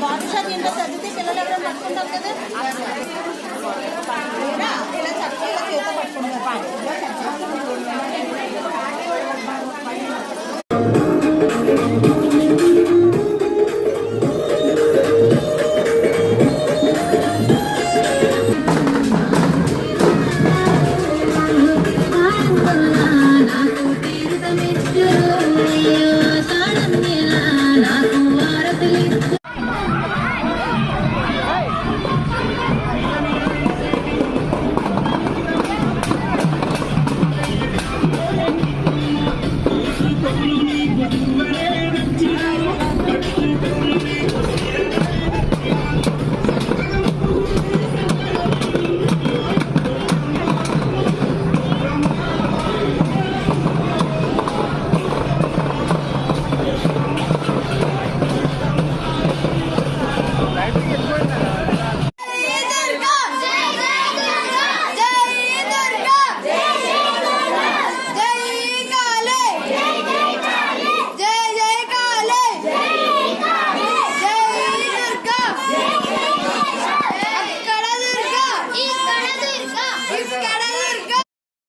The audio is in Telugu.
బాక్స్ దీంట్లో చదివితే పిల్లలు ఎవరైనా పట్టుకుంటాం కదా?